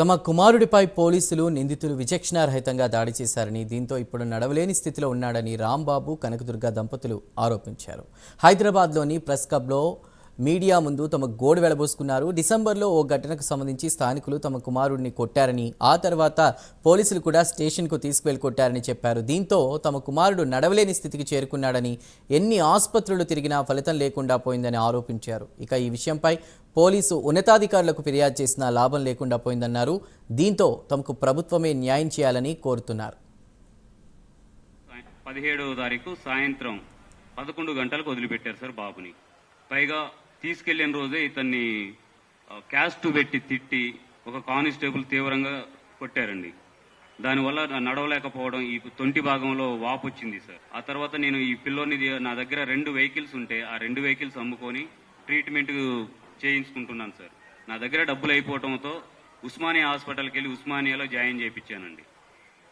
తమ కుమారుడిపై పోలీసులు నిందితులు విచక్షణారహితంగా దాడి చేశారని దీంతో ఇప్పుడు నడవలేని స్థితిలో ఉన్నాడని రాంబాబు కనకదుర్గ దంపతులు ఆరోపించారు. హైదరాబాద్లోని ప్రెస్ క్లబ్లో మీడియా ముందు తమ గోడు వెళ్ళబోసుకున్నారు డిసెంబర్లో ఓ ఘటనకు సంబంధించి స్థానికులు తమ కుమారుడిని కొట్టారని ఆ తర్వాత పోలీసులు కూడా స్టేషన్కు తీసుకువెళ్ళి కొట్టారని చెప్పారు. దీంతో తమ కుమారుడు నడవలేని స్థితికి చేరుకున్నాడని ఎన్ని ఆసుపత్రులు తిరిగినా ఫలితం లేకుండా పోయిందని ఆరోపించారు. ఇక ఈ విషయంపై పోలీసు ఉన్నతాధికారులకు ఫిర్యాదు చేసినా లాభం లేకుండా పోయిందన్నారు. దీంతో తమకు ప్రభుత్వమే న్యాయం చేయాలని కోరుతున్నారు. పదిహేడవ తారీఖు సాయంత్రం పదకొండు గంటలకు వదిలిపెట్టారు సార్ బాబుని. పైగా తీసుకెళ్ళిన రోజే ఇతన్ని క్యాస్ట్ పెట్టి తిట్టి ఒక కానిస్టేబుల్ తీవ్రంగా కొట్టారండి. దానివల్ల నడవలేకపోవడం ఈ తొంటి భాగంలో వాపు వచ్చింది సార్. ఆ తర్వాత నేను ఈ పిల్లోని నా దగ్గర రెండు వెహికల్స్ ఉంటే ఆ రెండు వెహికల్స్ అమ్ముకొని ట్రీట్మెంట్ చేయించుకుంటున్నాను సార్. నా దగ్గర డబ్బులు అయిపోవడంతో ఉస్మానియా హాస్పిటల్కి వెళ్ళి ఉస్మానియాలో జాయిన్ చేయించానండి.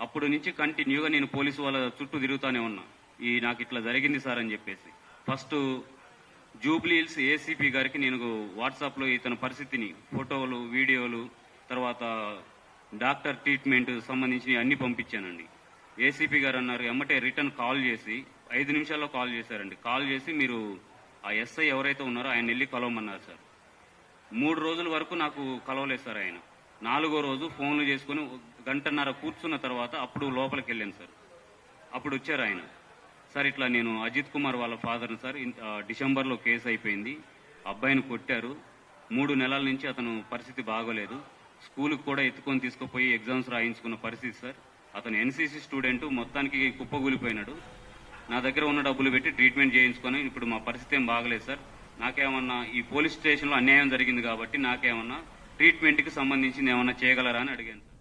అప్పుడు నుంచి కంటిన్యూగా నేను పోలీసు వాళ్ళ చుట్టూ తిరుగుతానే ఉన్నా. ఈ నాకు ఇట్లా జరిగింది సార్ అని చెప్పేసి. ఫస్ట్ జూబ్లీ హిల్స్ ఏసీపీ గారికి నేను వాట్సాప్లో ఇతని పరిస్థితిని ఫోటోలు వీడియోలు తర్వాత డాక్టర్ ట్రీట్మెంట్ సంబంధించి అన్ని పంపించానండి. ఏసీపీ గారు అన్నారు ఎమ్మటే రిటర్న్ కాల్ చేసి ఐదు నిమిషాల్లో కాల్ చేశారండి. కాల్ చేసి మీరు ఆ ఎస్ఐ ఎవరైతే ఉన్నారో ఆయన వెళ్ళి కలవమన్నారు సార్. మూడు రోజుల వరకు నాకు కలవలేదు సార్ ఆయన. నాలుగో రోజు ఫోన్లు చేసుకుని గంటన్నర కూర్చున్న తర్వాత అప్పుడు లోపలికి వెళ్ళాను సార్. అప్పుడు వచ్చారు ఆయన. సార్ ఇట్లా నేను అజిత్ కుమార్ వాళ్ళ ఫాదర్ని సార్ డిసెంబర్లో కేసు అయిపోయింది. అబ్బాయిని కొట్టారు. మూడు నెలల నుంచి అతను పరిస్థితి బాగోలేదు. స్కూల్కి కూడా ఎత్తుకొని తీసుకుపోయి ఎగ్జామ్స్ రాయించుకున్న పరిస్థితి సార్. అతను ఎన్సీసీ స్టూడెంట్ మొత్తానికి కుప్పగూలిపోయినాడు. నా దగ్గర ఉన్న డబ్బులు పెట్టి ట్రీట్మెంట్ చేయించుకొని ఇప్పుడు మా పరిస్థితి ఏం బాగలేదు సార్. నాకేమన్నా ఈ పోలీస్ స్టేషన్లో అన్యాయం జరిగింది కాబట్టి నాకేమన్నా ట్రీట్మెంట్కి సంబంధించింది ఏమన్నా చేయగలరా అని అడిగాను సార్.